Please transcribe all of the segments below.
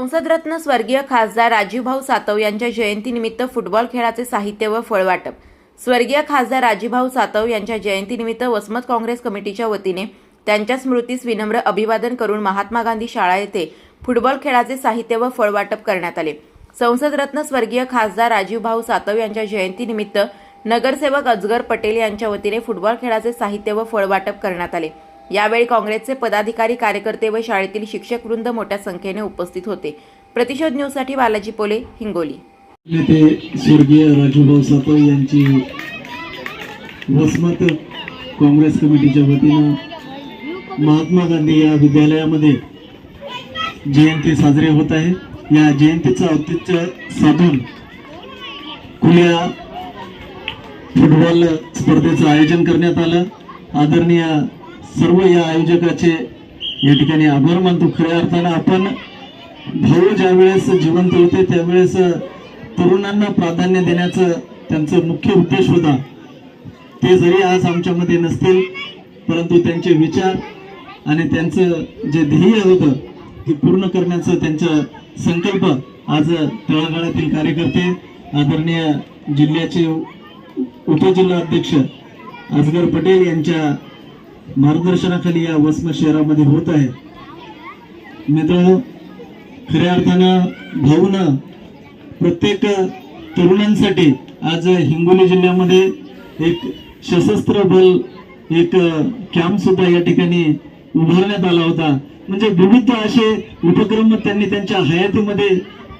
संसदरत्न स्वर्गीय खासदार राजीवभाऊ सातव यांच्या जयंतीनिमित्त फुटबॉल खेळाचे साहित्य व फळवाटप. स्वर्गीय खासदार राजीवभाऊ सातव यांच्या जयंतीनिमित्त वसमत काँग्रेस कमिटीच्या वतीने त्यांच्या स्मृतीस विनम्र अभिवादन करून महात्मा गांधी शाळा येथे फुटबॉल खेळाचे साहित्य व फळवाटप करण्यात आले. संसदरत्न स्वर्गीय खासदार राजीवभाऊ सातव यांच्या जयंतीनिमित्त नगरसेवक अजगर पटेल यांच्या वतीने फुटबॉल खेळाचे साहित्य व फळवाटप करण्यात आले. यावेळी काँग्रेसचे पदाधिकारी कार्यकर्ते व शाळेतील शिक्षक वृंद मोठ्या संख्येने उपस्थित होते. प्रतिशोध न्यूजसाठी बालाजी पोले हिंगोली. नेते स्वर्गीय राजूभाऊ सातव यांची वसमत काँग्रेस कमिटीच्या वतीनं महात्मा गांधी या विद्यालयामध्ये जयंती साजरी होत आहे. या जयंतीचं औचित्य साधून खुल्या फुटबॉल स्पर्धेचं आयोजन करण्यात आलं. आदरणीय सर्व या आयोजकाचे या ठिकाणी आभार मानतो. खऱ्या अर्थानं आपण भाऊ ज्या वेळेस जिवंत होते त्यावेळेस तरुणांना प्राधान्य देण्याचं त्यांचं मुख्य उद्देश होता. ते जरी आज आमच्यामध्ये नसतील परंतु त्यांचे विचार आणि त्यांचं जे ध्येय होतं ते पूर्ण करण्याचं त्यांचं संकल्प आज तळागाळातील कार्यकर्ते आदरणीय जिल्ह्याचे उपजिल्हा अध्यक्ष अजगर पटेल यांच्या मार्गदर्शनाखाली या वसमत शहरामध्ये होत आहे. मित्र खऱ्या अर्थानं भाऊनं प्रत्येक तरुणांसाठी आज हिंगोली जिल्ह्यामध्ये एक सशस्त्र बल एक कॅम्पसुद्धा या ठिकाणी उभारण्यात आला होता. म्हणजे विविध असे उपक्रम त्यांनी त्यांच्या हयातीमध्ये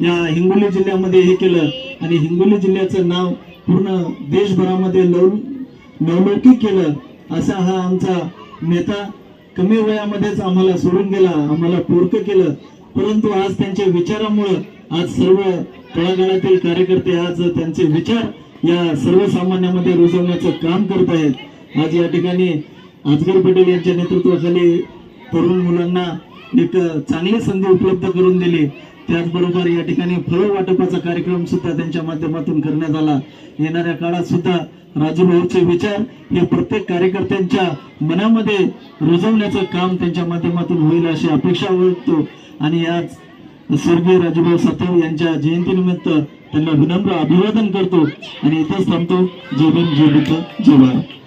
या हिंगोली जिल्ह्यामध्ये हे केलं. आणि हिंगोली जिल्ह्याचं नाव पूर्ण देशभरामध्ये लव नवलौकिक केलं. असा हा आमचा नेता कमी वयामध्येच आम्हाला सोडून गेला आम्हाला पोरकं केलं. परंतु आज त्यांच्या विचारामुळं आज सर्व तळागाळातील कार्यकर्ते आज त्यांचे विचार या सर्वसामान्यामध्ये रुजवण्याचं काम करत आहेत. आज या ठिकाणी आजगर पटेल यांच्या नेतृत्वाखाली तरुण मुलांना एक चांगली संधी उपलब्ध करून दिली. त्याचबरोबर या ठिकाणी फळ वाटपाचा कार्यक्रम सुद्धा त्यांच्या माध्यमातून करण्यात आला. येणाऱ्या काळात सुद्धा राजूभाऊचे विचार हे प्रत्येक कार्यकर्त्यांच्या मनामध्ये रुजवण्याचं काम त्यांच्या माध्यमातून होईल अशी अपेक्षा ओळखतो आणि आज स्वर्गीय राजूभाऊ सातव यांच्या जयंतीनिमित्त त्यांना विनम्र अभिवादन करतो. आणि इथंच थांबतो. जय भीम जय बुद्ध जय भारत.